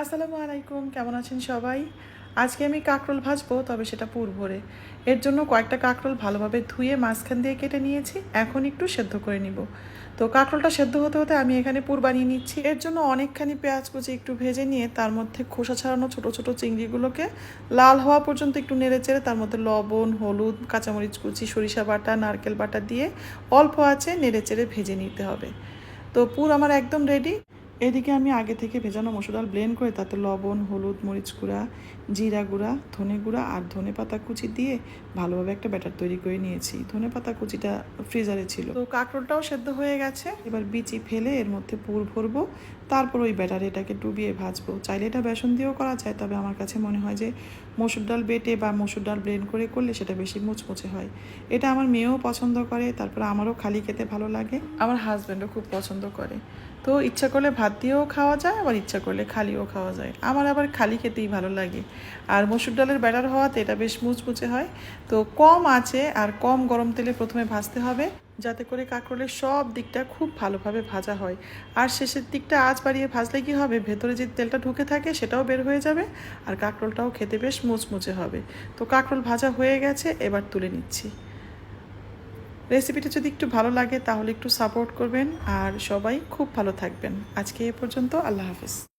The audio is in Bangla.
আসসালামু আলাইকুম, কেমন আছেন সবাই? আজকে আমি কাঁকরোল ভাজবো, তবে সেটা পুর ভরে এর জন্য কয়েকটা কাঁকরোল ভালোভাবে ধুয়ে মাঝখান দিয়ে কেটে নিয়েছি, এখন একটু সেদ্ধ করে নিব। তো কাঁকরোলটা সেদ্ধ হতে হতে আমি এখানে পুর বানিয়ে নিচ্ছি। এর জন্য অনেকখানি পেঁয়াজ কুচি একটু ভেজে নিয়ে তার মধ্যে খোসা ছাড়ানো ছোট ছোট চিংড়িগুলোকে লাল হওয়া পর্যন্ত একটু নেড়ে চেড়ে তার মধ্যে লবণ, হলুদ, কাঁচামরিচ কুচি, সরিষা বাটা, নারকেল বাটা দিয়ে অল্প আছে নেড়ে চেড়ে ভেজে নিতে হবে। তো পুর আমার একদম রেডি এদিকে আমি আগে থেকে ভেজানো মসুর ডাল ব্লেন্ড করে তাতে লবণ, হলুদ, মরিচ গুঁড়া, জিরা গুঁড়া, ধনে গুঁড়া আর ধনে পাতা কুচি দিয়ে ভালোভাবে একটা ব্যাটার তৈরি করে নিয়েছি। ধনে পাতা কুচিটা ফ্রিজারে ছিল। তো কাঁকরোলটাও সেদ্ধ হয়ে গেছে। এবার বিচি ফেলে এর মধ্যে পুর ভরবো। তারপর ওই ব্যাটারে এটাকে ডুবিয়ে ভাজবো। চাইলে এটা বেসন দিয়েও করা যায়, তবে আমার কাছে মনে হয় যে মসুর ডাল বেটে বা মসুর ডাল ব্লেন্ড করে করলে সেটা বেশি মুচমুচে হয়। এটা আমার মেয়েও পছন্দ করে, তারপর আমারও খালি খেতে ভালো লাগে। আমার হাজব্যান্ডও খুব পছন্দ করে। তো ইচ্ছা করলে ভাত দিয়েও খাওয়া যায়, আবার ইচ্ছা করলে খালিও খাওয়া যায়। আমার আবার খালি খেতেই ভালো লাগে। আর মসুর ডালের ব্যাটার হওয়াতে এটা বেশ মুচমুচে হয়। তো কম আছে আর কম গরম তেলে প্রথমে ভাজতে হবে, যাতে করে কাঁকরোলের সব দিকটা খুব ভালোভাবে ভাজা হয়। আর শেষের দিকটা আজ বাড়িয়ে ভাজলে কি হবে? ভেতরে যে তেলটা ঢুকে থাকে সেটাও বের হয়ে যাবে, আর কাঁকরোলটাও খেতে বেশ মুচমুচে হবে। তো কাঁকরোল ভাজা হয়ে গেছে, এবার তুলে নিচ্ছি। রেসিপিটা যদি একটু ভালো লাগে তাহলে একটু সাপোর্ট করবেন আর সবাই খুব ভালো থাকবেন। আজকে এ পর্যন্ত, আল্লাহ হাফিজ।